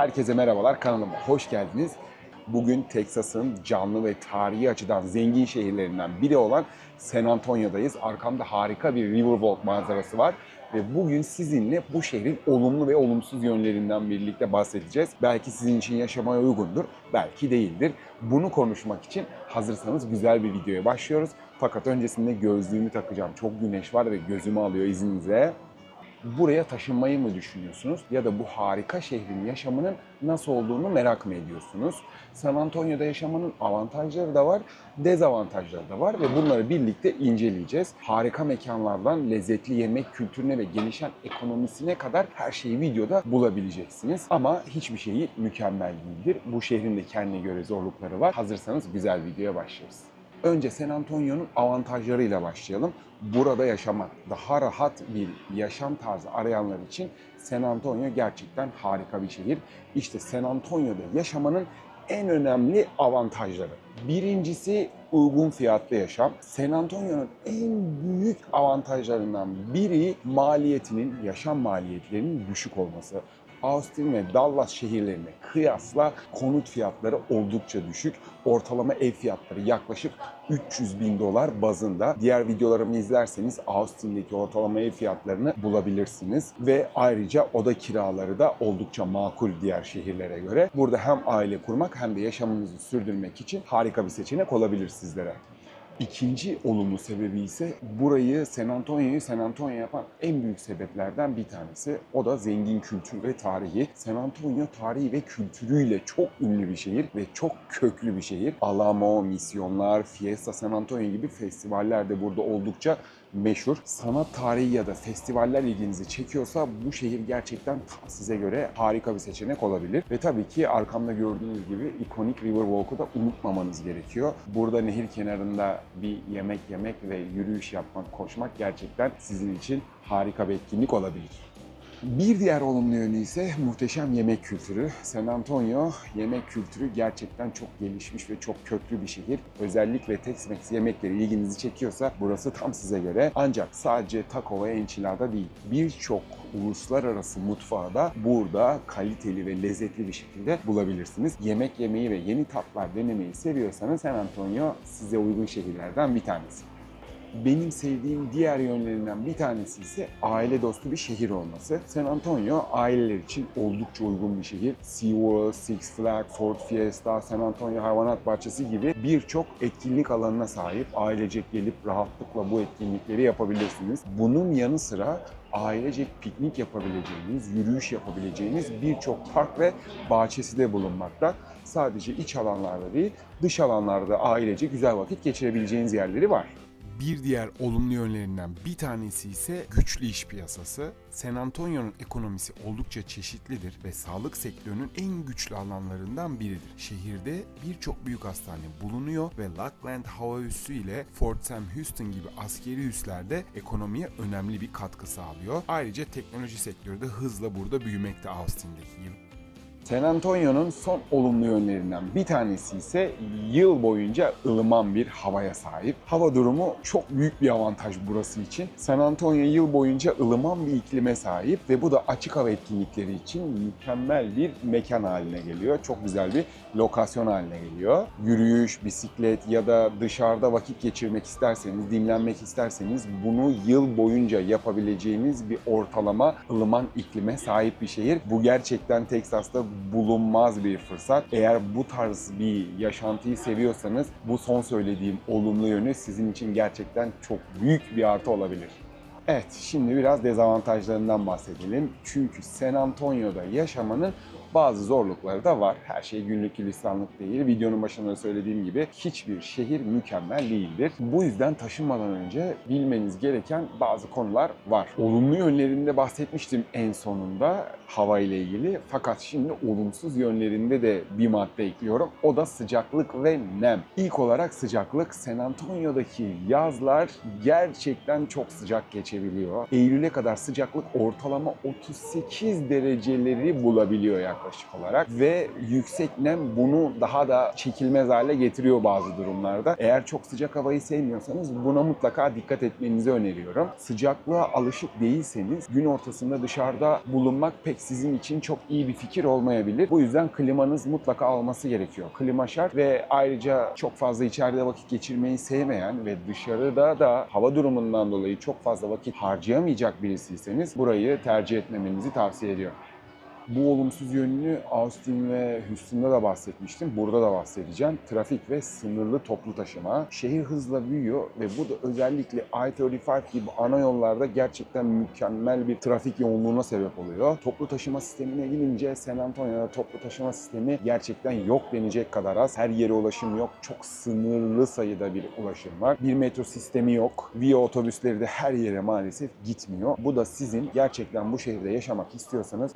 Herkese merhabalar, kanalıma hoş geldiniz. Bugün Teksas'ın canlı ve tarihi açıdan zengin şehirlerinden biri olan San Antonio'dayız. Arkamda harika bir Riverwalk manzarası var. Ve bugün sizinle bu şehrin olumlu ve olumsuz yönlerinden birlikte bahsedeceğiz. Belki sizin için yaşamaya uygundur, belki değildir. Bunu konuşmak için hazırsanız güzel bir videoya başlıyoruz. Fakat öncesinde gözlüğümü takacağım. Çok güneş var ve gözümü alıyor izninizle buraya taşınmayı mı düşünüyorsunuz? Ya da bu harika şehrin yaşamının nasıl olduğunu merak mı ediyorsunuz? San Antonio'da yaşamanın avantajları da var, dezavantajları da var ve bunları birlikte inceleyeceğiz. Harika mekanlardan lezzetli yemek kültürüne ve gelişen ekonomisine kadar her şeyi videoda bulabileceksiniz. Ama hiçbir şeyi mükemmel değildir. Bu şehrin de kendine göre zorlukları var. Hazırsanız güzel videoya başlıyoruz. Önce San Antonio'nun avantajlarıyla başlayalım. Burada yaşamak, daha rahat bir yaşam tarzı arayanlar için San Antonio gerçekten harika bir şehir. İşte San Antonio'da yaşamanın en önemli avantajları. Birincisi uygun fiyatlı yaşam. San Antonio'nun en büyük avantajlarından biri maliyetinin, yaşam maliyetlerinin düşük olması. Austin ve Dallas şehirlerine kıyasla konut fiyatları oldukça düşük. Ortalama ev fiyatları yaklaşık 300 bin dolar bazında. Diğer videolarımı izlerseniz Austin'deki ortalama ev fiyatlarını bulabilirsiniz. Ve ayrıca oda kiraları da oldukça makul diğer şehirlere göre. Burada hem aile kurmak hem de yaşamınızı sürdürmek için harika bir seçenek olabilir sizlere. İkinci olumlu sebebi ise burayı San Antonio'yu San Antonio yapan en büyük sebeplerden bir tanesi. O da zengin kültür ve tarihi. San Antonio tarihi ve kültürüyle çok ünlü bir şehir ve çok köklü bir şehir. Alamo, misyonlar, Fiesta San Antonio gibi festivaller de burada oldukça meşhur. Sanat tarihi ya da festivaller ilginizi çekiyorsa bu şehir gerçekten size göre harika bir seçenek olabilir. Ve tabii ki arkamda gördüğünüz gibi ikonik Riverwalk'u da unutmamanız gerekiyor. Burada nehir kenarında bir yemek yemek ve yürüyüş yapmak, koşmak gerçekten sizin için harika bir etkinlik olabilir. Bir diğer olumlu yönü ise muhteşem yemek kültürü. San Antonio yemek kültürü gerçekten çok gelişmiş ve çok köklü bir şehir. Özellikle Tex-Mex yemekleri ilginizi çekiyorsa burası tam size göre. Ancak sadece taco ve enchilada değil, birçok uluslararası mutfağı da burada kaliteli ve lezzetli bir şekilde bulabilirsiniz. Yemek yemeyi ve yeni tatlar denemeyi seviyorsanız San Antonio size uygun şehirlerden bir tanesi. Benim sevdiğim diğer yönlerinden bir tanesi ise aile dostu bir şehir olması. San Antonio aileler için oldukça uygun bir şehir. SeaWorld, Six Flags, Ford Fiesta, San Antonio Hayvanat Bahçesi gibi birçok etkinlik alanına sahip. Ailecek gelip rahatlıkla bu etkinlikleri yapabilirsiniz. Bunun yanı sıra ailecek piknik yapabileceğiniz, yürüyüş yapabileceğiniz birçok park ve bahçesi de bulunmakta. Sadece iç alanlarda değil, dış alanlarda ailece güzel vakit geçirebileceğiniz yerleri var. Bir diğer olumlu yönlerinden bir tanesi ise güçlü iş piyasası. San Antonio'nun ekonomisi oldukça çeşitlidir ve sağlık sektörünün en güçlü alanlarından biridir. Şehirde birçok büyük hastane bulunuyor ve Lackland Hava Üssü ile Fort Sam Houston gibi askeri üslerde ekonomiye önemli bir katkı sağlıyor. Ayrıca teknoloji sektörü de hızla burada büyümekte Austin'deki gibi. San Antonio'nun son olumlu yönlerinden bir tanesi ise yıl boyunca ılıman bir havaya sahip. Hava durumu çok büyük bir avantaj burası için. San Antonio yıl boyunca ılıman bir iklime sahip ve bu da açık hava etkinlikleri için mükemmel bir mekan haline geliyor. Çok güzel bir lokasyon haline geliyor. Yürüyüş, bisiklet ya da dışarıda vakit geçirmek isterseniz, dinlenmek isterseniz bunu yıl boyunca yapabileceğiniz bir ortalama ılıman iklime sahip bir şehir. Bu gerçekten Teksas'ta bulunmaz bir fırsat. Eğer bu tarz bir yaşantıyı seviyorsanız bu son söylediğim olumlu yönü sizin için gerçekten çok büyük bir artı olabilir. Evet, şimdi biraz dezavantajlarından bahsedelim. Çünkü San Antonio'da yaşamanın bazı zorlukları da var. Her şey günlük gülistanlık değil. Videonun başında söylediğim gibi hiçbir şehir mükemmel değildir. Bu yüzden taşınmadan önce bilmeniz gereken bazı konular var. Olumlu yönlerinde bahsetmiştim en sonunda hava ile ilgili. Fakat şimdi olumsuz yönlerinde de bir madde ekliyorum. O da sıcaklık ve nem. İlk olarak sıcaklık. San Antonio'daki yazlar gerçekten çok sıcak geçebiliyor. Eylül'e kadar sıcaklık ortalama 38 dereceleri bulabiliyor yaklaşık yaklaşık olarak ve yüksek nem bunu daha da çekilmez hale getiriyor bazı durumlarda. Eğer çok sıcak havayı sevmiyorsanız buna mutlaka dikkat etmenizi öneriyorum. Sıcaklığa alışık değilseniz gün ortasında dışarıda bulunmak pek sizin için çok iyi bir fikir olmayabilir. Bu yüzden klimanız mutlaka olması gerekiyor. Klima şart ve ayrıca çok fazla içeride vakit geçirmeyi sevmeyen ve dışarıda da hava durumundan dolayı çok fazla vakit harcayamayacak birisiyseniz burayı tercih etmemenizi tavsiye ediyorum. Bu olumsuz yönünü Austin ve Houston'da da bahsetmiştim. Burada da bahsedeceğim. Trafik ve sınırlı toplu taşıma. Şehir hızla büyüyor ve bu da özellikle I-35 gibi ana yollarda gerçekten mükemmel bir trafik yoğunluğuna sebep oluyor. Toplu taşıma sistemine gelince San Antonio'da toplu taşıma sistemi gerçekten yok denecek kadar az. Her yere ulaşım yok. Çok sınırlı sayıda bir ulaşım var. Bir metro sistemi yok. Via otobüsleri de her yere maalesef gitmiyor. Bu da sizin gerçekten bu şehirde yaşamak istiyorsanız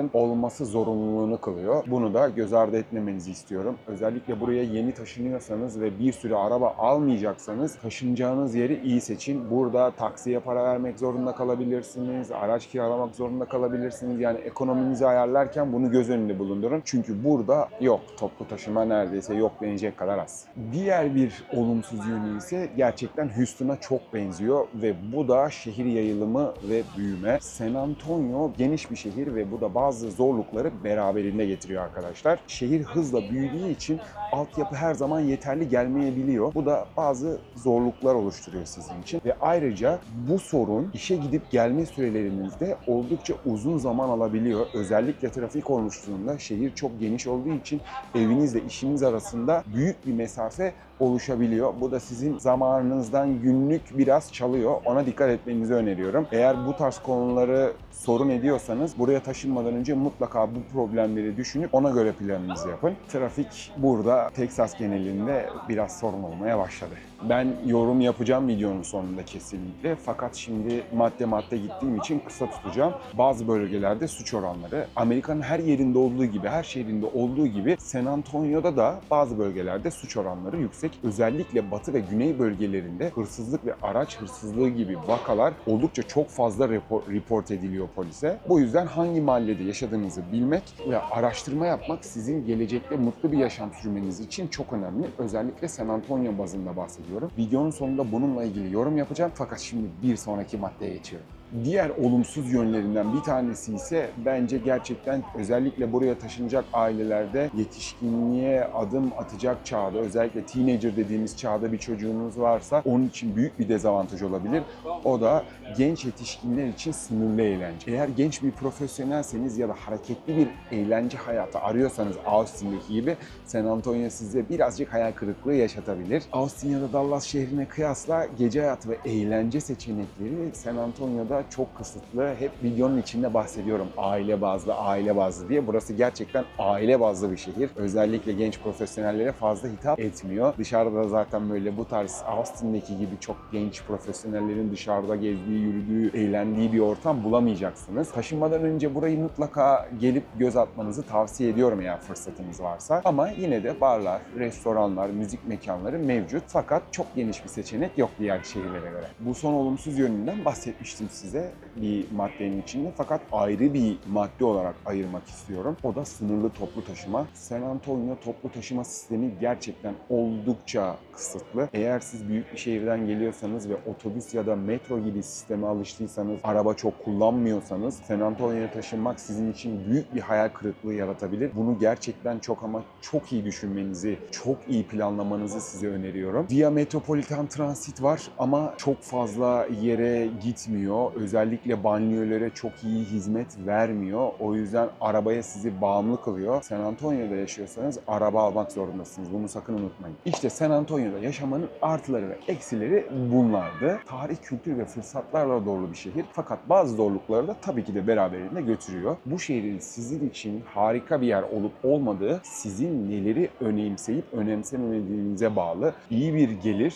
aracınızın olması zorunluluğunu kılıyor. Bunu da göz ardı etmemenizi istiyorum. Özellikle buraya yeni taşınıyorsanız ve bir sürü araba almayacaksanız taşınacağınız yeri iyi seçin. Burada taksiye para vermek zorunda kalabilirsiniz. Araç kiralamak zorunda kalabilirsiniz. Yani ekonominizi ayarlarken bunu göz önünde bulundurun. Çünkü burada yok. Toplu taşıma neredeyse yok denecek kadar az. Diğer bir olumsuz yönü ise gerçekten Houston'a çok benziyor ve bu da şehir yayılımı ve büyüme. San Antonio geniş bir şehir ve bu da bazı zorlukları beraberinde getiriyor arkadaşlar. Şehir hızla büyüdüğü için altyapı her zaman yeterli gelmeyebiliyor. Bu da bazı zorluklar oluşturuyor sizin için. Ve ayrıca bu sorun işe gidip gelme sürelerinizde oldukça uzun zaman alabiliyor. Özellikle trafik oluştuğunda şehir çok geniş olduğu için evinizle işiniz arasında büyük bir mesafe oluşabiliyor. Bu da sizin zamanınızdan günlük biraz çalıyor. Ona dikkat etmenizi öneriyorum. Eğer bu tarz konuları sorun ediyorsanız buraya taşınmadan önce mutlaka bu problemleri düşünüp ona göre planınızı yapın. Trafik burada Texas genelinde biraz sorun olmaya başladı. Ben yorum yapacağım videonun sonunda kesinlikle. Fakat şimdi madde madde gittiğim için kısa tutacağım. Bazı bölgelerde suç oranları Amerika'nın her yerinde olduğu gibi, her şehrinde olduğu gibi San Antonio'da da bazı bölgelerde suç oranları yüksek. Özellikle batı ve güney bölgelerinde hırsızlık ve araç hırsızlığı gibi vakalar oldukça çok fazla report ediliyor polise. Bu yüzden hangi mahallede yaşadığınızı bilmek ve araştırma yapmak sizin gelecekte mutlu bir yaşam sürmeniz için çok önemli. Özellikle San Antonio bazında bahsediyorum. Videonun sonunda bununla ilgili yorum yapacağım fakat şimdi bir sonraki maddeye geçiyorum. Diğer olumsuz yönlerinden bir tanesi ise bence gerçekten özellikle buraya taşınacak ailelerde yetişkinliğe adım atacak çağda özellikle teenager dediğimiz çağda bir çocuğunuz varsa onun için büyük bir dezavantaj olabilir. O da genç yetişkinler için sınırlı eğlence. Eğer genç bir profesyonelseniz ya da hareketli bir eğlence hayatı arıyorsanız Austin'deki gibi San Antonio size birazcık hayal kırıklığı yaşatabilir. Austin ya da Dallas şehrine kıyasla gece hayatı ve eğlence seçenekleri San Antonio'da çok kısıtlı. Hep videonun içinde bahsediyorum aile bazlı, aile bazlı diye. Burası gerçekten aile bazlı bir şehir. Özellikle genç profesyonellere fazla hitap etmiyor. Dışarıda zaten böyle bu tarz Austin'deki gibi çok genç profesyonellerin dışarıda gezdiği, yürüdüğü, eğlendiği bir ortam bulamayacaksınız. Taşınmadan önce burayı mutlaka gelip göz atmanızı tavsiye ediyorum eğer fırsatınız varsa. Ama yine de barlar, restoranlar, müzik mekanları mevcut. Fakat çok geniş bir seçenek yok diğer şehirlere göre. Bu son olumsuz yönünden bahsetmiştim size bir maddenin içinde. Fakat ayrı bir madde olarak ayırmak istiyorum. O da sınırlı toplu taşıma. San Antonio toplu taşıma sistemi gerçekten oldukça kısıtlı. Eğer siz büyük bir şehirden geliyorsanız ve otobüs ya da metro gibi sisteme alıştıysanız, araba çok kullanmıyorsanız San Antonio'ya taşınmak sizin için büyük bir hayal kırıklığı yaratabilir. Bunu gerçekten çok ama çok iyi düşünmenizi, çok iyi planlamanızı size öneriyorum. Via Metropolitan Transit var ama çok fazla yere gitmiyor. Özellikle banliyölere çok iyi hizmet vermiyor. O yüzden arabaya sizi bağımlı kılıyor. San Antonio'da yaşıyorsanız araba almak zorundasınız. Bunu sakın unutmayın. İşte San Antonio'da yaşamanın artıları ve eksileri bunlardı. Tarih, kültür ve fırsatlarla dolu bir şehir. Fakat bazı zorlukları da tabii ki de beraberinde götürüyor. Bu şehrin sizin için harika bir yer olup olmadığı sizin neleri önemseyip önemsemediğinize bağlı. İyi bir gelir,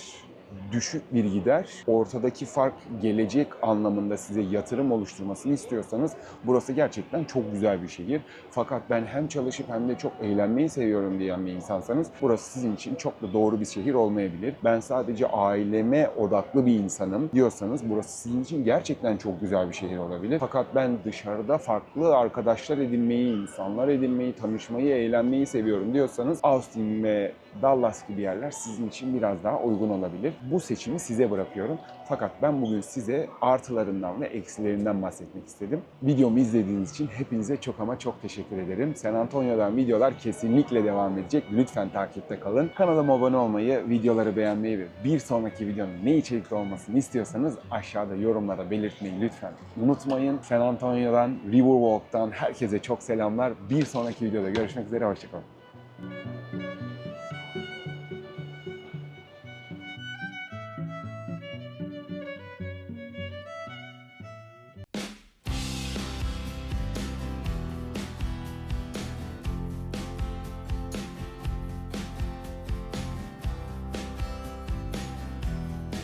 düşük bir gider, ortadaki fark gelecek anlamında size yatırım oluşturmasını istiyorsanız burası gerçekten çok güzel bir şehir. Fakat ben hem çalışıp hem de çok eğlenmeyi seviyorum diyen bir insansanız burası sizin için çok da doğru bir şehir olmayabilir. Ben sadece aileme odaklı bir insanım diyorsanız burası sizin için gerçekten çok güzel bir şehir olabilir. Fakat ben dışarıda farklı arkadaşlar edinmeyi, insanlar edinmeyi, tanışmayı, eğlenmeyi seviyorum diyorsanız Austin ve Dallas gibi yerler sizin için biraz daha uygun olabilir. Bu seçimi size bırakıyorum. Fakat ben bugün size artılarından ve eksilerinden bahsetmek istedim. Videomu izlediğiniz için hepinize çok ama çok teşekkür ederim. San Antonio'dan videolar kesinlikle devam edecek. Lütfen takipte kalın. Kanalıma abone olmayı, videoları beğenmeyi ve bir sonraki videonun ne içerikte olmasını istiyorsanız aşağıda yorumlara belirtmeyi lütfen unutmayın. San Antonio'dan, Riverwalk'tan herkese çok selamlar. Bir sonraki videoda görüşmek üzere. Hoşçakalın.